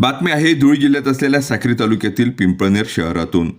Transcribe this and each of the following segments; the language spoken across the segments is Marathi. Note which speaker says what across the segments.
Speaker 1: बातमी आहे धुळे जिल्ह्यात असलेल्या साक्री तालुक्यातील पिंपळनेर शहरातून.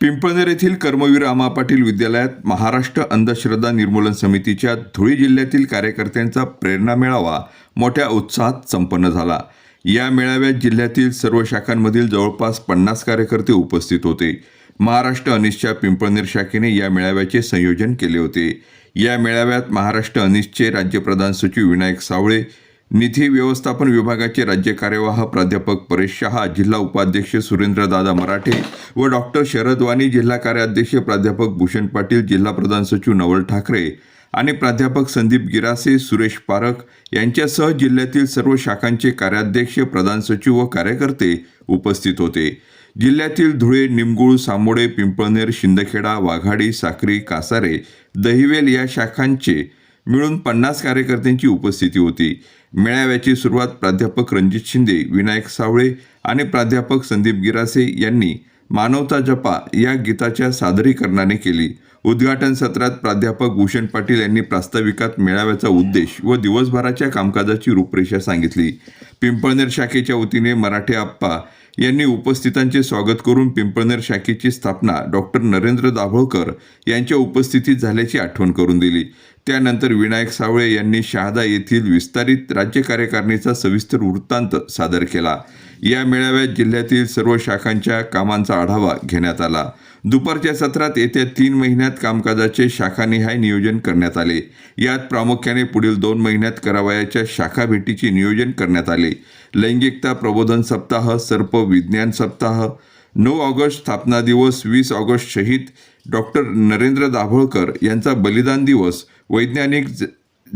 Speaker 1: पिंपळनेर येथील कर्मवीर आमा पाटील विद्यालयात महाराष्ट्र अंधश्रद्धा निर्मूलन समितीच्या धुळे जिल्ह्यातील कार्यकर्त्यांचा प्रेरणा मेळावा मोठ्या उत्साहात संपन्न झाला. या मेळाव्यात जिल्ह्यातील सर्व शाखांमधील जवळपास पन्नास कार्यकर्ते उपस्थित होते. महाराष्ट्र अनिसच्या पिंपळनेर शाखेने या मेळाव्याचे संयोजन केले होते. या मेळाव्यात महाराष्ट्र अनिसचे राज्यप्रधान सचिव विनायक सावळे निधी व्यवस्थापन विभागाचे राज्य कार्यवाह प्राध्यापक परेश शहा जिल्हा उपाध्यक्ष सुरेंद्रदादा मराठे व डॉक्टर शरद वाणी जिल्हा कार्याध्यक्ष प्राध्यापक भूषण पाटील जिल्हा प्रधान सचिव नवल ठाकरे आणि प्राध्यापक संदीप गिरासे सुरेश पारख यांच्यासह जिल्ह्यातील सर्व शाखांचे कार्याध्यक्ष प्रधान सचिव व कार्यकर्ते उपस्थित होते. जिल्ह्यातील धुळे निमगुळ सामोडे पिंपळनेर शिंदखेडा वाघाडी साक्री कासारे दहिवेल या शाखांचे मिळून पन्नास कार्यकर्त्यांची उपस्थिती होती. मेळाव्याची सुरुवात प्राध्यापक रणजित शिंदे विनायक सावळे आणि प्राध्यापक संदीप गिरासे यांनी मानवता जपा या गीताच्या सादरीकरणाने केली. उद्घाटन सत्रात प्राध्यापक भूषण पाटील यांनी प्रास्ताविकात मेळाव्याचा उद्देश व दिवसभराच्या कामकाजाची रूपरेषा सांगितली. पिंपळनेर शाखेच्या वतीने मराठे आप्पा यांनी उपस्थितांचे स्वागत करून पिंपळनेर शाखेची स्थापना डॉक्टर नरेंद्र दाभोळकर यांच्या उपस्थितीत झाल्याची आठवण करून दिली. त्यानंतर विनायक सावळे यांनी शहादा येथील विस्तारित राज्य कार्यकारिणीचा सविस्तर वृत्तांत सादर केला. या मेळाव्यात जिल्ह्यातील सर्व शाखांच्या कामांचा आढावा घेण्यात आला. दुपारच्या सत्रात येत्या तीन महिन्यात कामकाजाचे शाखानिहाय नियोजन करण्यात आले. यात प्रामुख्याने पुढील दोन महिन्यात करावयाच्या शाखा भेटीचे नियोजन करण्यात आले. लैंगिकता प्रबोधन सप्ताह सर्प विज्ञान सप्ताह नऊ ऑगस्ट स्थापना दिवस वीस ऑगस्ट शहीद डॉक्टर नरेंद्र दाभोळकर यांचा बलिदान दिवस वैज्ञानिक ज-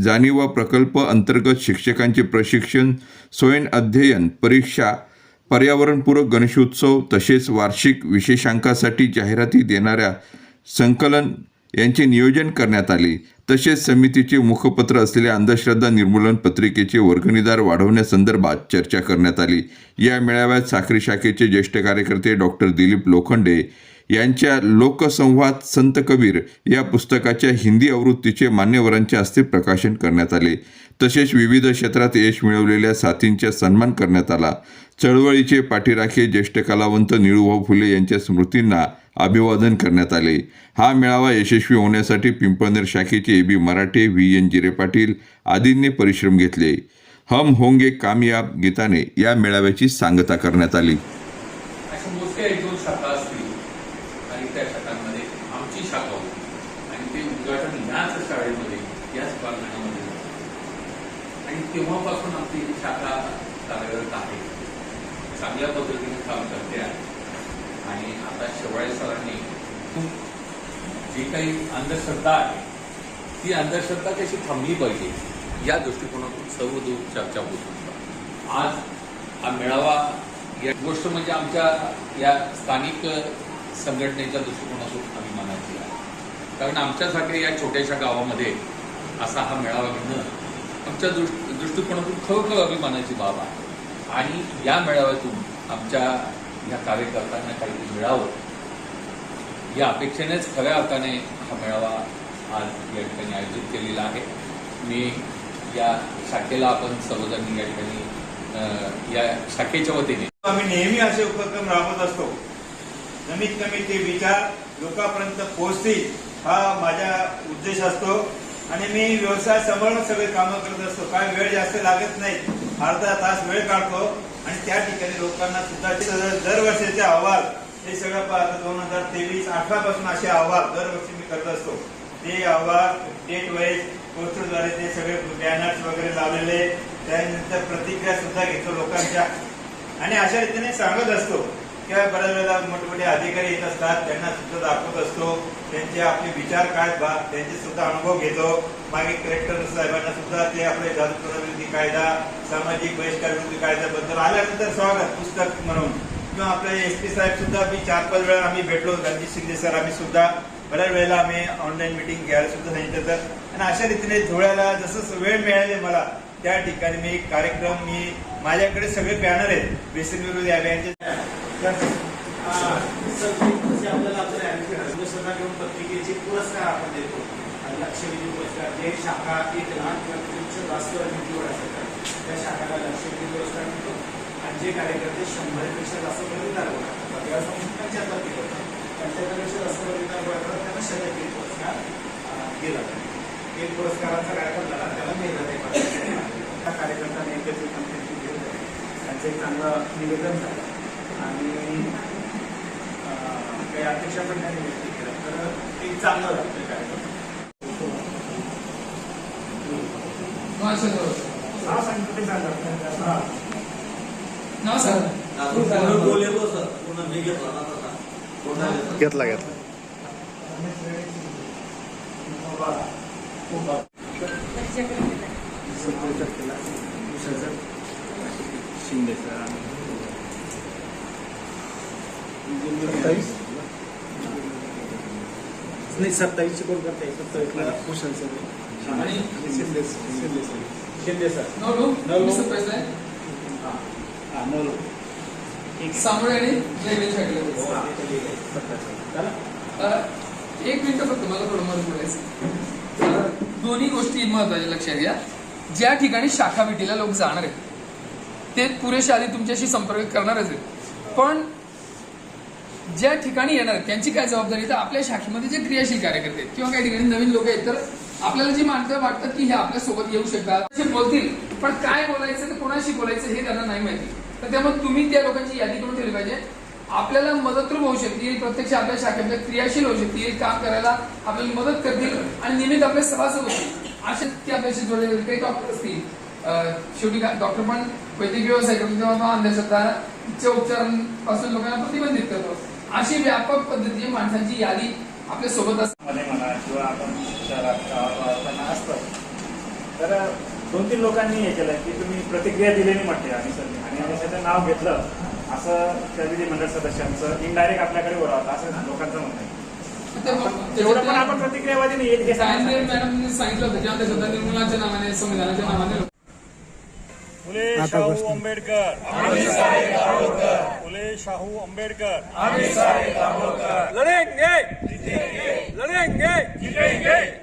Speaker 1: जाणीवा प्रकल्प अंतर्गत शिक्षकांचे प्रशिक्षण स्वयं अध्ययन परीक्षा पर्यावरणपूरक गणेशोत्सव तसेच वार्षिक विशेषांकासाठी जाहिराती देणाऱ्या संकलन यांचे नियोजन करण्यात आले. तसेच समितीचे मुखपत्र असलेल्या अंधश्रद्धा निर्मूलन पत्रिकेचे वर्गणीदार वाढवण्यासंदर्भात चर्चा करण्यात आली. या मेळाव्यात साखरी शाखेचे ज्येष्ठ कार्यकर्ते डॉक्टर दिलीप लोखंडे यांच्या लोकसंवाद संत कबीर या पुस्तकाच्या हिंदी आवृत्तीचे मान्यवरांच्या हस्ते प्रकाशन करण्यात आले. तसेच विविध क्षेत्रात यश मिळवलेल्या साथींचा सन्मान करण्यात आला. चळवळीचे पाठीराखे ज्येष्ठ कलावंत निळूभाऊ फुले यांच्या स्मृतींना अभिवादन करण्यात आले. हा मेळावा यशस्वी होण्यासाठी पिंपळनेर शाखेचे A B Marathe V N जिरे पाटील आदींनी परिश्रम घेतले. हम होंगे कामयाब गीताने या मेळाव्याची सांगता करण्यात आली.
Speaker 2: आणि त्या शाखांमध्ये आमची शाखा होती. आणि ते उद्घाटन याच शाळेमध्ये याच प्रांगणामध्ये आणि तेव्हापासून आमची ही शाखा कार्यरत आहे. चांगल्या पद्धतीने काम करते आहे. आणि आता शेवाळे सरांनी खूप जी काही अंधश्रद्धा आहे ती अंधश्रद्धा कशी थांबली पाहिजे या दृष्टिकोनातून सर्व दूर चर्चा होत होता. आज हा मेळावा या गोष्ट म्हणजे आमच्या या स्थानिक संघटनेच्या दृष्टिकोनातून अभिमानाची दिला कारण आमच्यासारख्या या छोट्याशा गावामध्ये असा हा मेळावा घेणं आमच्या दृष्ट दृष्टिकोनातून खरोखर अभिमानाची बाब आहे. आणि या मेळाव्यातून आमच्या या कार्यकर्त्यांना काहीतरी मिळावं या अपेक्षेनेच खऱ्या अर्थाने हा मेळावा आज या ठिकाणी आयोजित केलेला आहे. मी या शाखेला आपण सर्वजण या ठिकाणी या शाखेच्या वतीने
Speaker 3: आम्ही नेहमी असे उपक्रम राबवत असतो. कमीत कमी ते विचार लोकांपर्यंत पोहोचतील हा माझा उद्देश असतो. आणि मी व्यवसाय सांभाळून सगळे कामं करत असतो. काय वेळ जास्त लागत नाही. अर्धा तास वेळ काढतो. आणि त्या ठिकाणी लोकांना सुद्धा दरवर्षीचे अहवाल हे सगळं पाहतो दोन हजार तेवीस अठरापासून असे अहवाल दरवर्षी मी करत असतो. ते अहवाल डेट वाईज पोस्टरद्वारे ते सगळे बॅनर्स वगैरे लावलेले. त्यानंतर प्रतिक्रिया सुद्धा घेतो लोकांच्या. आणि अशा रीतीने सांगत असतो. किंवा बऱ्याच वेळेला मोठमोठे अधिकारी येत असतात त्यांना सुद्धा दाखवत असतो. त्यांचे आपले विचार काय बा त्यांचे सुद्धा अनुभव घेतो. मागे कलेक्टर साहेबांना सुद्धा ते आपले जादूटोणा विरोधी कायदा सामाजिक बहिष्कार विरोधी कायद्याबद्दल आल्यानंतर स्वागत पुस्तक म्हणून. किंवा आपले एस पी साहेब सुद्धा मी चार पाच वेळा आम्ही भेटलो रणजित शिंदे सर आम्ही सुद्धा. बऱ्याच वेळेला आम्ही ऑनलाईन मिटिंग घ्यायला सुद्धा सांगितलं तर आणि अशा रीतीने धुळ्याला जसं वेळ मिळाले मला त्या ठिकाणी मी कार्यक्रम मी माझ्याकडे सगळे बॅनर आहेत. व्यसन विरोधी अभियानचे
Speaker 4: आपल्याला आपल्या अंधश्रद्धा घेऊन पत्रिकेचे पुरस्कार आपण देतो आणि लक्षवेधी पुरस्कार जे शाखा एक लहान किंवा उच्च राष्ट्रवादी निवड त्या शाखाला लक्षवेधी पुरस्कार मिळतो आणि जे कार्यकर्ते शंभरपेक्षा जास्त प्रतिकार गोळा करतात या समोर पंच्याहत्तर किलो पंच्याहत्तरपेक्षा जास्त प्रतिकार करतात त्यांना शतकी पुरस्कार अं, दिला एक पुरस्काराचा कार्यक्रम झाला त्याला मेहनत आहे त्या कार्यकर्त्यांनी एकत्रित त्यांचं एक चांगलं निवेदन झालं. आणि काही अपेक्षा पण त्यांनी व्यक्त केल्या तर चांगलं ते कार्यक्रम.
Speaker 5: हा सर.
Speaker 4: हा सांगितलं ते सांगा. हा.
Speaker 5: हा सर
Speaker 6: सत्तावीस
Speaker 4: नाही सत्तावीसची कोण करता सत्तावीसला कुशल सर
Speaker 5: आणि
Speaker 4: शिंदे शिंदे सर शिंदे सर
Speaker 5: नऊ
Speaker 4: नऊ
Speaker 5: मी सरप्राईज आहे
Speaker 4: हा. नऊ नवलो
Speaker 5: सामोरे आणि जयवीर छाटले एक मिनिट फक्त मला थोडं मदत बोलायचं दोन्ही गोष्टी महत्त्वाच्या लक्षात घ्या ज्या ठिकाणी शाखा भेटीला लोक जाणार आहेत ते पुरेशा आधी तुमच्याशी संपर्क करणारच आहेत पण ज्या ठिकाणी येणार त्यांची काय जबाबदारी तर आपल्या शाखेमध्ये जे क्रियाशील कार्यकर्ते आहेत किंवा काही ठिकाणी नवीन लोक आहेत तर आपल्याला जी माणसं वाटतात की हे आपल्यासोबत येऊ शकतात. असे बोलतील पण काय बोलायचं तर कोणाशी बोलायचं हे त्यांना नाही माहिती. तर त्यामुळे तुम्ही त्या लोकांची यादी करून ठेवली पाहिजे. आपल्याला मदतरूप होऊ शकतील प्रत्यक्ष आपल्या शाखेमध्ये क्रियाशील होऊ शकतील काम करायला आपल्याला मदत करतील आणि नियमित आपले सभासद होतील. असे ते आपल्याशी जोडलेले काही डॉक्टर असतील. शेवटी डॉक्टर पण वैद्यकीय व्यवसाय करतो तेव्हा अंधश्रद्धाच्या उपचारांपासून लोकांना प्रतिबंधित करतो. अशी व्यापक पद्धतीची माणसांची यादी आपल्यासोबत असते.
Speaker 4: म्हणा किंवा आपण शहरात गावात वावरताना असतं. तर दोन तीन लोकांनी हे केलं की तुम्ही प्रतिक्रिया दिलेली म्हटली आणि सर आणि आम्ही त्याचं नाव घेतलं असं त्या विधिमंडळ सदस्यांचं इनडायरेक्ट आपल्याकडे ओरवतं असं लोकांचं म्हणणं आहे. तेवढं पण आपण प्रतिक्रियावादी नाही हे.
Speaker 5: मॅडमने सांगितलं होतं की निर्मूलनाच्या नावाने संविधानाच्या नावाने.
Speaker 3: फुले शाहू आंबेडकर. फुले शाहू आंबेडकर.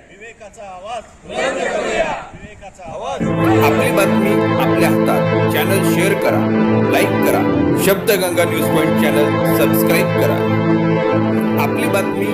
Speaker 3: विवेकाचा आवाज. विवेकाचा आवाज.
Speaker 1: आपली बातमी आपल्या हातात. चॅनल शेअर करा. लाईक करा. Shabdganga news point channel subscribe करा. आपली बातमी